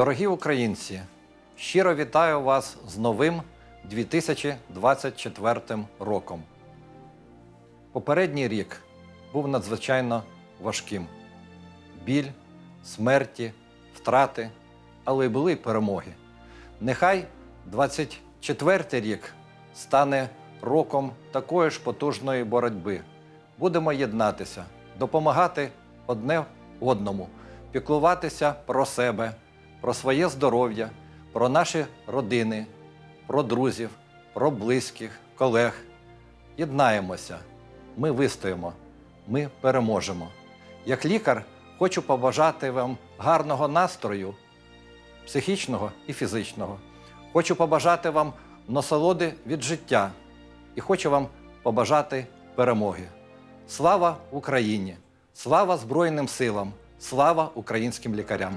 Дорогі українці, щиро вітаю вас з новим 2024 роком. Попередній рік був надзвичайно важким. Біль, смерті, втрати, але й були перемоги. Нехай 24-й рік стане роком такої ж потужної боротьби. Будемо єднатися, допомагати одне одному, піклуватися про себе, про своє здоров'я, про наші родини, про друзів, про близьких, колег. Єднаємося, ми вистоїмо, ми переможемо. Як лікар хочу побажати вам гарного настрою, психічного і фізичного. Хочу побажати вам насолоди від життя і хочу вам побажати перемоги. Слава Україні! Слава Збройним силам! Слава українським лікарям!